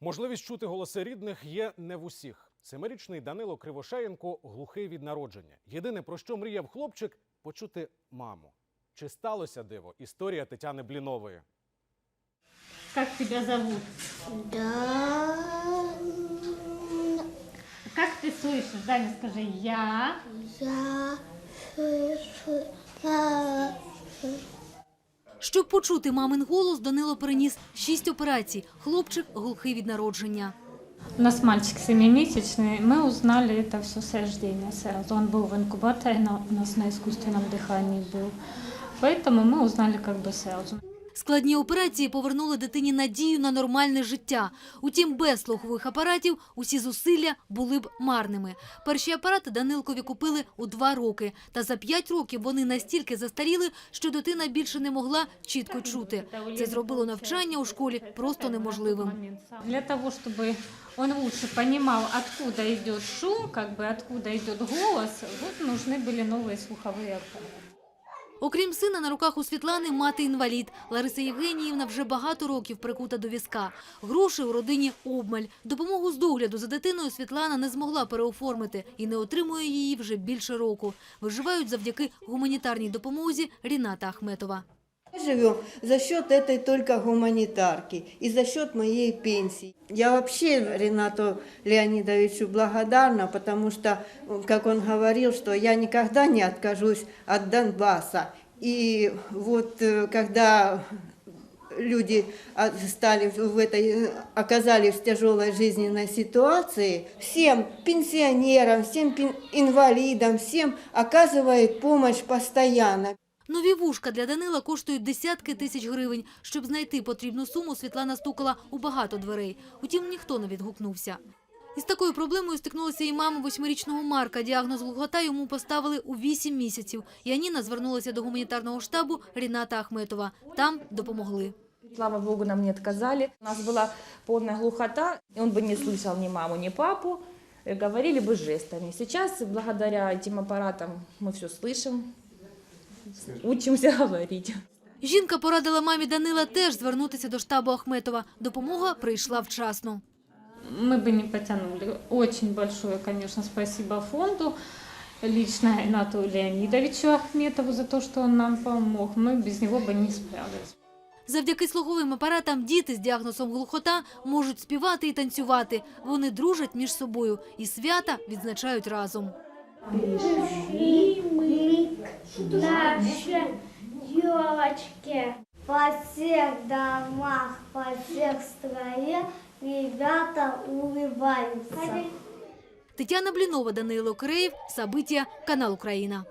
Можливість чути голоси рідних є не в усіх. Семирічний Данило Кривошеєнко глухий від народження. Єдине про що мріяв хлопчик почути маму. Чи сталося диво? Історія Тетяни Блінової. Как тебя зовут? Да. Как ты слышишь? Даня, скажи я. Я слышу. Я Щоб почути мамин голос, Данило переніс шість операцій. Хлопчик глухий від народження. У нас мальчик семимесячный. Мы узнали это все с рождения сразу. Он был в инкубаторе, на- у нас на искусственном дыхании был. Поэтому мы узнали как бы сразу. Складні операції повернули дитині надію на нормальне життя. Утім, без слухових апаратів усі зусилля були б марними. Перші апарати Данилкові купили у два роки. Та за п'ять років вони настільки застаріли, що дитина більше не могла чітко чути. Це зробило навчання у школі просто неможливим. Для того, чтобы он лучше понимал, откуда идет шум, как бы откуда идет голос, вот нужны были новые слуховые аппараты. Окрім сина, на руках у Світлани мати інвалід. Лариса Євгеніївна вже багато років прикута до візка. Грошей у родині обмаль. Допомогу з догляду за дитиною Світлана не змогла переоформити і не отримує її вже більше року. Виживають завдяки гуманітарній допомозі Ріната Ахметова. Живем за счет этой только гуманитарки и за счет моей пенсии. Я вообще Ренату Леонидовичу благодарна, потому что, как он говорил, что я никогда не откажусь от Донбасса. И вот э, когда люди а, стали в этой, оказались в тяжелой жизненной ситуации, всем пенсионерам, всем инвалидам, всем оказывает помощь постоянно. Нові вушка для Данила коштують десятки тисяч гривень. Щоб знайти потрібну суму, Світлана стукала у багато дверей. Утім, ніхто не відгукнувся. Із такою проблемою стикнулася і мама восьмирічного Марка. Діагноз глухота йому поставили у вісім місяців. Яніна звернулася до гуманітарного штабу Ріната Ахметова. Там допомогли. Слава богу, нам не отказали. У нас была полная глухота, и он бы не слышал ни маму, ни папу, э, говорили бы жестами. Сейчас, благодаря этим аппаратам, мы все слышим, учимся говорить. Жінка порадила мамі Данила теж звернутися до штабу Ахметова. Допомога прийшла вчасно. Мы бы не потянули. Очень большое, конечно, спасибо фонду, лично Ренату Леонидовичу Ахметову за то, что он нам помог. Мы без него бы не справились. Завдяки слуховим апаратам діти з діагнозом глухота можуть співати і танцювати. Вони дружать між собою і свята відзначають разом. Наши елочки. Во всех домах, по всех стране ребята улыбаются. Тетяна Блінова, Данило Креев, события, канал Україна.